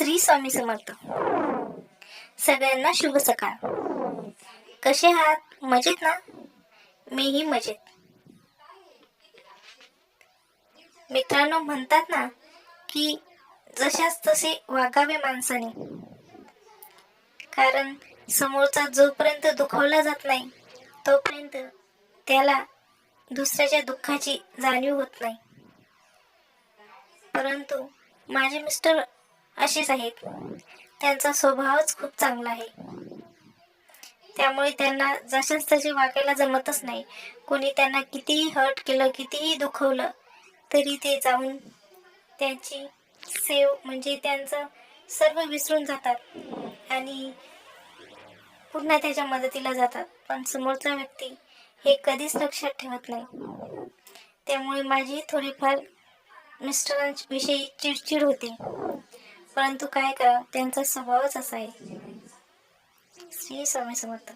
श्री स्वामी समर्थ. सगळ्यांना शुभ सकाळ. कसे आहात? मजेत ना? मीही मजेत. मित्रांनो म्हणतात ना की जशाच तसे वागावे माणसाने. कारण समोरचा जोपर्यंत दुखावला जात नाही तोपर्यंत त्याला दुसऱ्याच्या दुःखाची जाणीव होत नाही. परंतु माझे मिस्टर असेच आहेत त्यांचा स्वभावच खूप चांगला आहे. त्यामुळे त्यांना जशाच तसे वागायला जमतच नाही. कोणी त्यांना कितीही हर्ट केलं कितीही दुखवलं तरी ते जाऊन त्यांची सेव म्हणजे त्यांचं सर्व विसरून जातात. आणि पुन्हा त्याच्या मदतीला जातात. पण समोरचा व्यक्ती हे कधीच लक्षात ठेवत नाही. त्यामुळे माझी थोडीफार मिस्टरांविषयी चिडचिड होते. परंतु काय करा त्यांचा स्वभावच असा आहे. श्री स्वामी समर्थ.